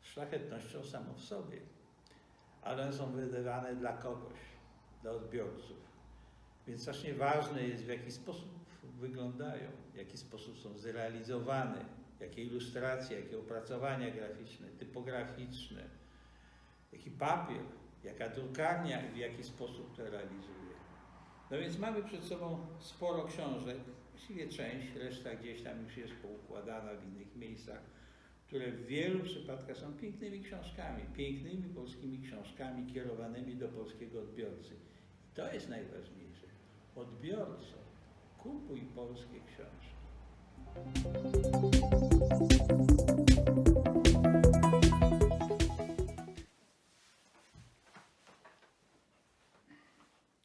szlachetnością samą w sobie, ale one są wydawane dla kogoś, dla odbiorców. Więc strasznie ważne jest, w jaki sposób wyglądają, w jaki sposób są zrealizowane, jakie ilustracje, jakie opracowania graficzne, typograficzne, jaki papier, jaka drukarnia i w jaki sposób to realizuje. No więc mamy przed sobą sporo książek, właściwie część, reszta gdzieś tam już jest poukładana w innych miejscach, które w wielu przypadkach są pięknymi książkami, pięknymi polskimi książkami kierowanymi do polskiego odbiorcy. I to jest najważniejsze. Odbiorco, kupuj polskie książki.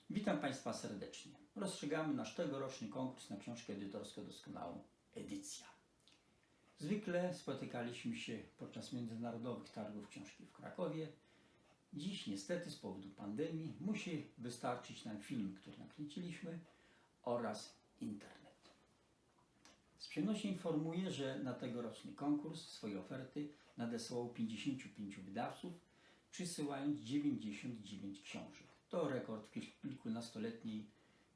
Witam Państwa serdecznie. Rozstrzygamy nasz tegoroczny konkurs na książkę edytorską doskonałą Edycja. Zwykle spotykaliśmy się podczas międzynarodowych targów książki w Krakowie. Dziś niestety z powodu pandemii musi wystarczyć nam film, który nakręciliśmy oraz internet. Z przyjemnością informuję, że na tegoroczny konkurs swoje oferty nadesłało 55 wydawców, przysyłając 99 książek. To rekord kilkunastoletniej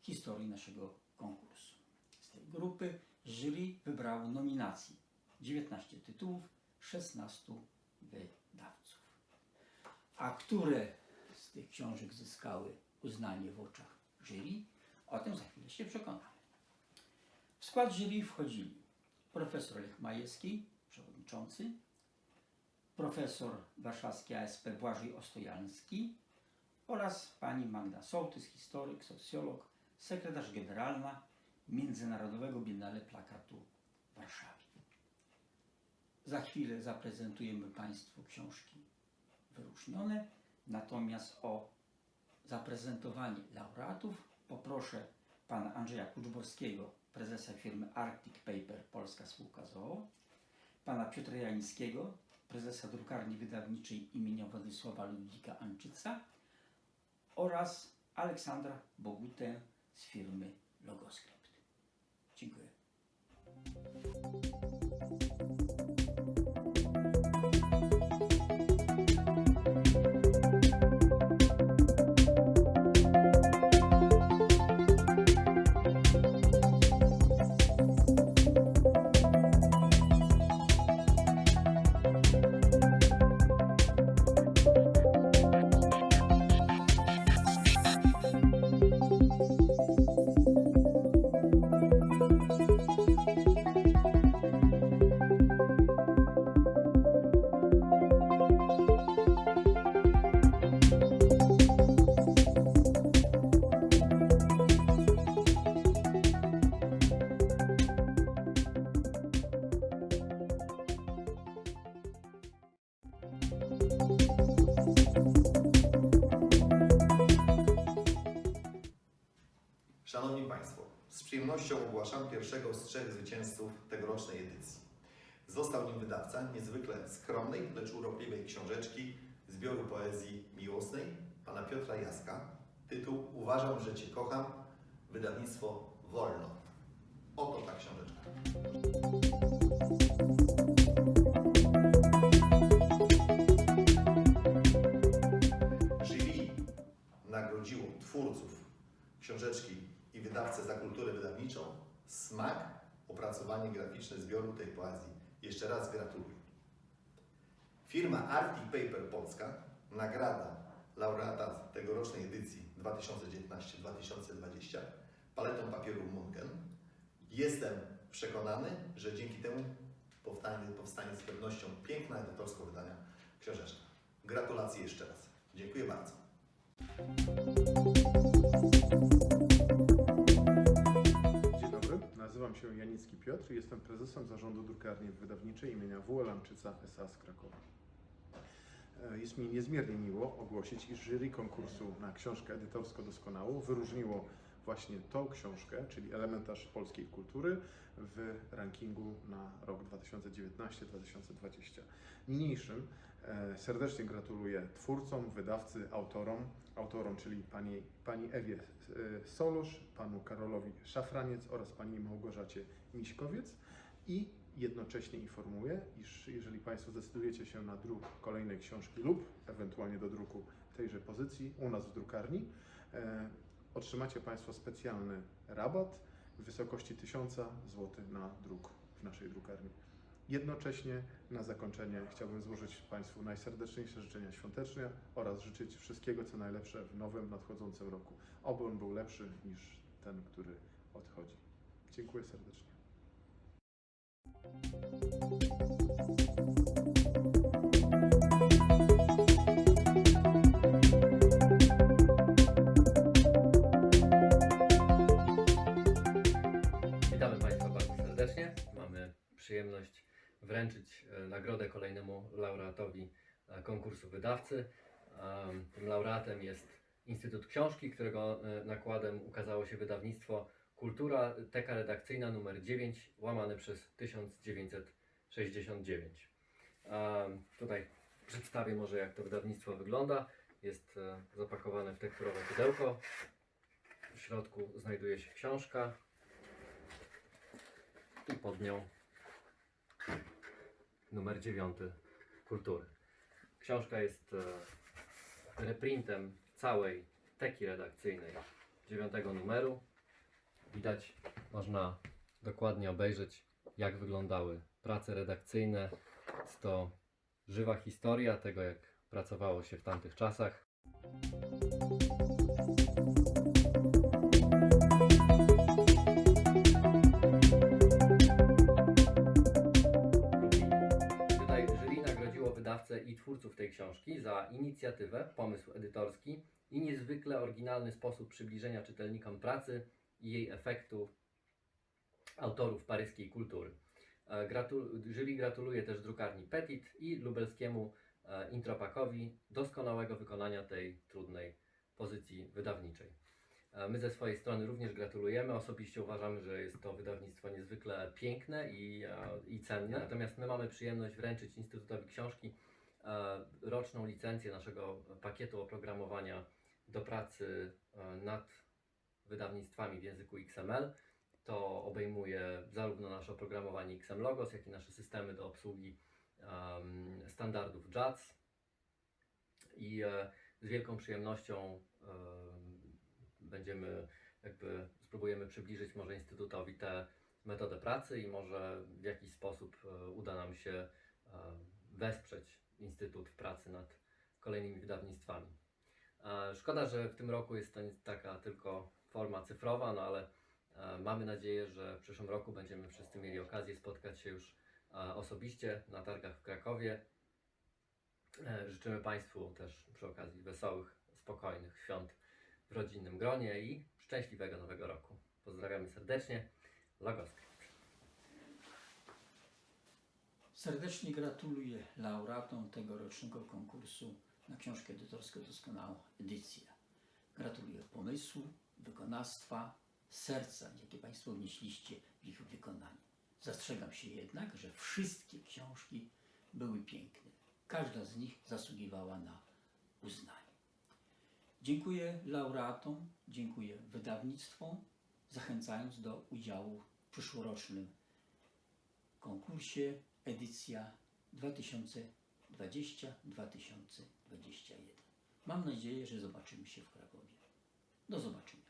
historii naszego konkursu. Z tej grupy jury wybrało nominacji 19 tytułów, 16 wydawców. A które z tych książek zyskały uznanie w oczach jury, o tym za chwilę się przekonamy. W skład jury wchodzili profesor Lech Majewski, przewodniczący, profesor warszawski ASP Błażej Ostojański oraz pani Magda Sołtys, historyk, socjolog, sekretarz generalna Międzynarodowego Biennale Plakatu w Warszawie. Za chwilę zaprezentujemy Państwu książki wyróżnione, natomiast o zaprezentowanie laureatów poproszę pana Andrzeja Kuczborskiego, prezesa firmy Arctic Paper Polska Spółka ZOO, pana Piotra Jańskiego, prezesa drukarni wydawniczej imienia Władysława Ludwika Anczyca oraz Aleksandra Bogutę z firmy Logoskrypt. Dziękuję. Szanowni Państwo, z przyjemnością ogłaszam pierwszego z trzech zwycięzców tegorocznej edycji. Został nim wydawca niezwykle skromnej, lecz urokliwej książeczki zbioru poezji miłosnej pana Piotra Jaska. Tytuł Uważam, że Cię kocham, wydawnictwo Wolno. Oto ta książeczka. Jury nagrodziło twórców książeczki i wydawcę za kulturę wydawniczą Smak, opracowanie graficzne zbioru tej poezji. Jeszcze raz gratuluję. Firma Arctic Paper Polska, nagrada laureata tegorocznej edycji 2019-2020 paletą papieru Munken. Jestem przekonany, że dzięki temu powstanie, powstanie z pewnością piękna edytorsko wydania książeczka. Gratulacje jeszcze raz. Dziękuję bardzo. Nazywam się Janicki Piotr i jestem prezesem zarządu drukarni wydawniczej imienia W. Lamczyca S.A. z Krakowa. E, Jest mi niezmiernie miło ogłosić, iż jury konkursu na książkę edytorsko doskonałą wyróżniło właśnie tą książkę, czyli elementarz polskiej kultury w rankingu na rok 2019-2020. Niniejszym e, serdecznie gratuluję twórcom, wydawcy, autorom, autorom, czyli pani, pani Ewie e, Solusz, panu Karolowi Szafraniec oraz pani Małgorzacie Miśkowiec i Jednocześnie informuję, iż jeżeli Państwo zdecydujecie się na druk kolejnej książki lub ewentualnie do druku tejże pozycji u nas w drukarni, e, otrzymacie Państwo specjalny rabat w wysokości 1000 zł na druk w naszej drukarni. Jednocześnie na zakończenie chciałbym złożyć Państwu najserdeczniejsze życzenia świąteczne oraz życzyć wszystkiego co najlepsze w nowym, nadchodzącym roku. Oby on był lepszy niż ten, który odchodzi. Dziękuję serdecznie. Przyjemność wręczyć e, nagrodę kolejnemu laureatowi e, konkursu wydawcy. Em, Tym laureatem jest Instytut Książki, którego e, nakładem ukazało się wydawnictwo Kultura, teka redakcyjna numer 9, łamane przez 1969. Em, Tutaj przedstawię może jak to wydawnictwo wygląda. Jest e, zapakowane w tekturowe pudełko. W środku znajduje się książka, i pod nią numer 9 kultury. Książka jest e, reprintem całej teki redakcyjnej dziewiątego numeru. Widać, można dokładnie obejrzeć, jak wyglądały prace redakcyjne. Jest to żywa historia tego, jak pracowało się w tamtych czasach. Tej książki za inicjatywę, pomysł edytorski i niezwykle oryginalny sposób przybliżenia czytelnikom pracy i jej efektu autorów paryskiej kultury. E, Gratu- jury gratuluje też drukarni Petit i lubelskiemu e, Intropakowi doskonałego wykonania tej trudnej pozycji wydawniczej. E, My ze swojej strony również gratulujemy. Osobiście uważamy, że jest to wydawnictwo niezwykle piękne i, i cenne. Natomiast my mamy przyjemność wręczyć Instytutowi Książki roczną licencję naszego pakietu oprogramowania do pracy e, nad wydawnictwami w języku XML. To obejmuje zarówno nasze oprogramowanie XM Logos, jak i nasze systemy do obsługi standardów JATS. I e, z wielką przyjemnością em, będziemy jakby spróbujemy przybliżyć może Instytutowi tę metodę pracy i może w jakiś sposób e, uda nam się e, wesprzeć Instytut w pracy nad kolejnymi wydawnictwami. Szkoda, że w tym roku jest to taka tylko forma cyfrowa, no ale e, mamy nadzieję, że w przyszłym roku będziemy wszyscy mieli okazję spotkać się już e, osobiście na targach w Krakowie. E, Życzymy Państwu też przy okazji wesołych, spokojnych świąt w rodzinnym gronie i szczęśliwego nowego roku. Pozdrawiamy serdecznie. Logoskrypt. Serdecznie gratuluję laureatom tegorocznego konkursu na książkę edytorską Doskonałą Edycję. Gratuluję pomysłu, wykonawstwa, serca, jakie Państwo wnieśliście w ich wykonanie. Zastrzegam się jednak, że wszystkie książki były piękne. Każda z nich zasługiwała na uznanie. Dziękuję laureatom, dziękuję wydawnictwom, zachęcając do udziału w przyszłorocznym konkursie edycja 2020-2021. Mam nadzieję, że zobaczymy się w Krakowie. Do zobaczenia.